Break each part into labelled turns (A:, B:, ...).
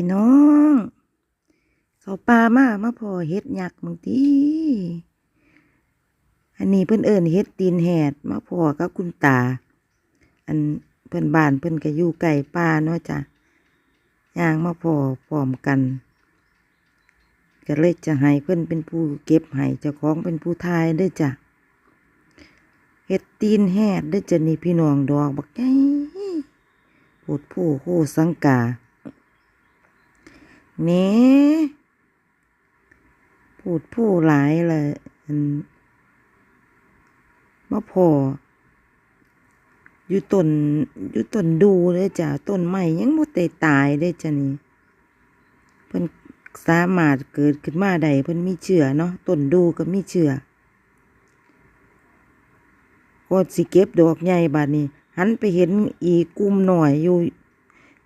A: พี่น้อง เขาปลามามาพอเฮ็ดหยักมึงทีอันนี้เพื่อนเอิญเฮ็ดตีนแหดมาพอกับคุณตา อันเพื่อนบ้านเพื่อนก็อยู่ไก่ปลาเนาะจ้ะย่างมาพอพร้อมกันก็เลยจะให้เพื่อนเป็นผู้เก็บให้เจ้าของเป็นผู้ทายด้วยจ้ะเห็ดตีนแหดได้จะนี่พี่น้องดอกบักไงปวดผู้โคสังกา แหน่พูดผู้หลายเลยอันมาพออยู่ต้นอยู่ต้นดูเลยจ้ะต้นไม้ยังบ่ได้ตายเลยจ้ะนี่เพิ่นสามารถเกิดขึ้นมาได้เพิ่นมีเชื้อเนาะต้นดูก็มีเชื้อก็สิเก็บดอกใหญ่บาดนี้หันไปเห็นอีกกลุ่มหน่อยอยู่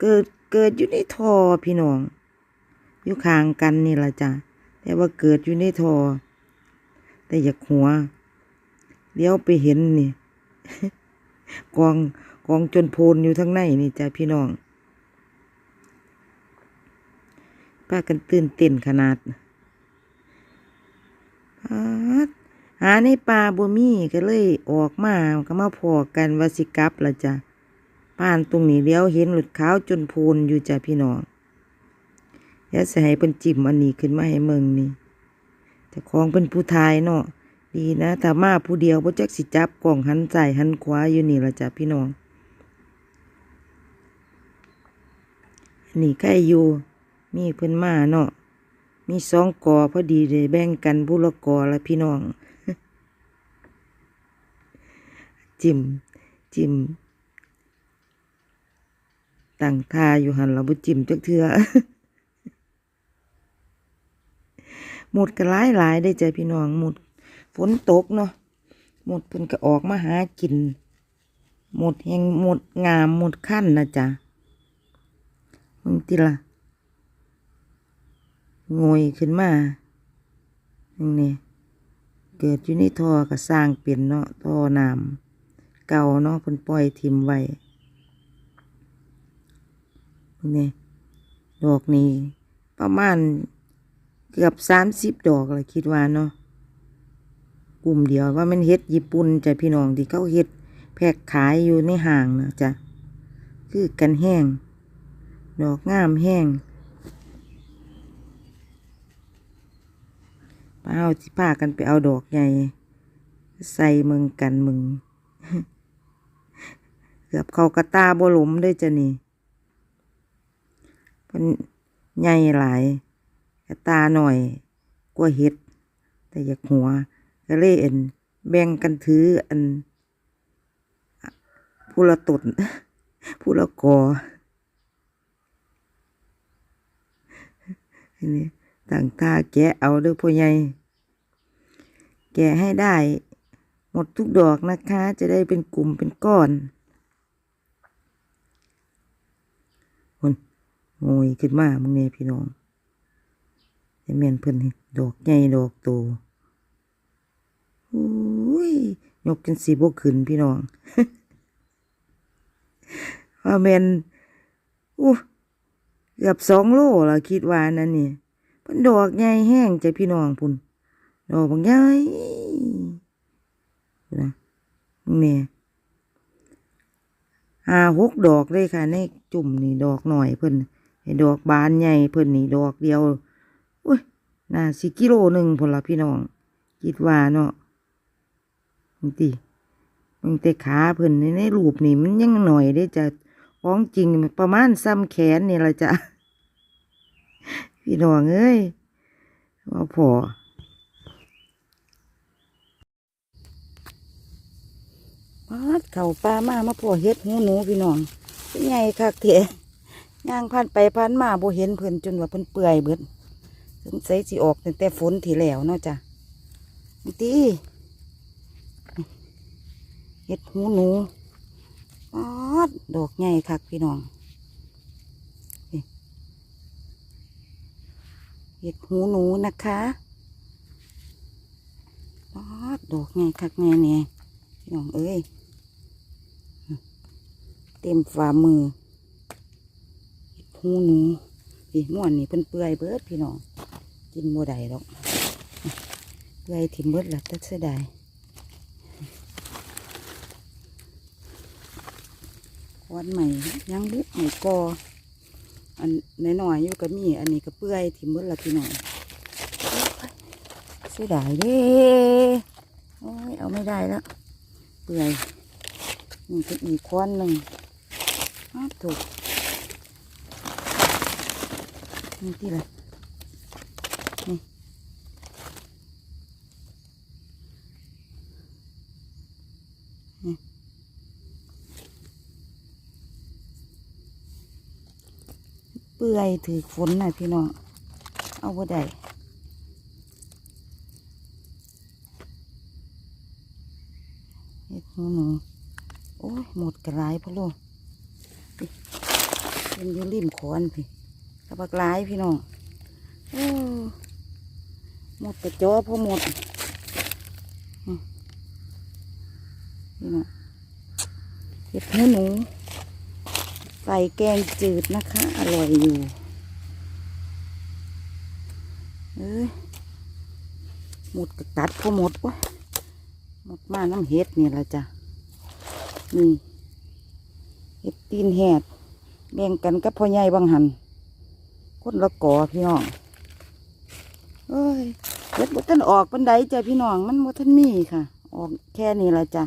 A: เกิดเกิดอยู่ในท่อพี่น้อง อยู่ข้างกันนี่ละจ้ะแต่ว่าเกิดอยู่ในท่อแต่อยากหัวเลี้ยวไปเห็นนี่กองกองจนโพนอยู่ทั้งในนี่จ้ะพี่น้องป้ากันตื่นเต้นขนาดหาในป่าบ่มีก็เลยออกมาก็มาพอกันวาสิกับละจ้ะป้านตรงนี้เลี้ยวเห็นหลุดขาวจนโพนอยู่จ้ะพี่น้อง ย่าใส่ให้เป็นจิ้มอันนี้ขึ้นมาให้เมืองนี่แต่ของเป็นผู้ทายเนาะดีนะถ้ามาผู้เดียวบ่จักสิจับกล่องหันใส่หันขวาอยู่นี่ละจ้ะพี่น้องอันนี้ใกล้อยู่ มีเพิ่นมาเนาะมีสองกอพอดีเลยแบ่งกันผู้ละกอละพี่น้อง จิ้มจิ้มตั้งทาอยู่หันเราบ่จิ้มจักเทื่อ หมดก็หลายหลายได้อจ้ะพี่น้องหมดฝนตกเนาะหมดเพิ่นก็ออกมาหากิน หมดแหงหมดงามหมดขั้นนะจ๊ะมึงติละงอยขึ้นมาอย่างนี้เกิดอยู่ในท่อก็สร้างเป็นเนาะท่อน้ำเก่าเนาะเพิ่นปล่อยทิมไว้นี่ดอกนี้ประมาณ เกือบสามสิบดอกเลยคิดว่าเนาะกลุ่มเดียวว่ามันเฮ็ดญี่ปุ่นจ้ะพี่น้องที่เขาเฮ็ดแพ็คขายอยู่ในห้างนะจ้ะคือกันแห้ง ดอกงามแห้งป้าเอาสิพากันไปเอาดอกใหญ่ ใส่มึงกันมึง เกือบเขากระตาบ่หลมด้วยจ้ะนี่เป็นใหญ่หลาย กระตาหน่อยกว่าเฮ็ด แต่อยากหัวก็เลยเอ็นแบ่งกันถืออันผู้ละตนผู้ละกออันนี้ต่างตาแกะเอาเด้อพ่อใหญ่แกะให้ได้ หมดทุกดอกนะคะ จะได้เป็นกลุ่มเป็นก้อนคนงอยขึ้นมามึงเนี่ยพี่น้อง ไอ้แม่นเพิ่นนี่ดอกใหญ่ดอกโตอุ้ยยกกันสีบกขึ้นพี่น้องว่าแมนอู้เกือบสองโลละคิดว่านั่นนี่เพิ่นดอกใหญ่แห้งใจพี่น้องพุ่นดอกบางใหญ่นะเนี่ยห้าหกดอกเลยค่ะในจุ่มนี่ดอกหน่อยเพิ่นไอดอกบานใหญ่เพิ่นนี่ดอกเดียว อุ้ยน่าสิกิโลหนึ่งพุ่นละพี่น้องคิดว่าเนาะมึงติมึงแต่ขาเพิ่นในในรูปนี่มันยังหน่อยได้จะของจริงประมาณซ้ำแขนนี่ละจ้ะพี่น้องเอ้ยว่าพอปาดเข่าปลามามาพอเฮ็ดหูหนูพี่น้องเป็นไงคักเถะย่างผ่านไปผ่านมาบ่เห็นเพิ่นจนว่าเพิ่นเปื่อยเบิด สงสัยสิออกตั้งแต่ฝนที่แล้วเนาะจ้ะมึงติเห็ดหูหนูออดดอกใหญ่คักพี่น้องเห็ดหูหนูนะคะออดดอกใหญ่คักแน่เนี่ยพี่น้องเอ้ยเต็มฝ่ามือเห็ดหูหนูพี่ม่วนนี่เพิ่นเปื่อยเบิดพี่น้อง กินโมได้หรอกเปื่อยถิ่มเบิดละแต่เสียดายควันใหม่ยังบุกใหม่กออันน้อยๆอยู่ก็มีอันนี้ก็เปื่อยถิ่มเบิดละพี่หน้องเสียดายเด้โอ้ยเอาไม่ได้แล้วเปื่อยนี่ก็อีกควันหนึ่งถูกนี่ที่ละนี่นี่เปื่อยถือฝนน่ะพี่น้อง เอาบ่ได้เฮ็ดหนูหนูโอ้ยหมดกระไรพ่อลูกเป็นยู่ริมขอนพี่กระบักหลายพี่น้องโอ้หมดกระจอพ่อหมดอืมพี่น้องเห็ดหูหนู ใส่แกงจืดนะคะ อร่อยอยู่ เอ้ยหมดกระตัดพอหมดวะหมดมาน้ำเห็ดนี่ละจ้ะ นี่เห็ดตีนแหดแบ่งกันกับพ่อใหญ่บางหันคนละก่อพี่น้องเอ้ยเห็ดบทันออกปันไดจ้ะพี่น้อง มันบทันมีค่ะ ออกแค่นี้ละจ้ะ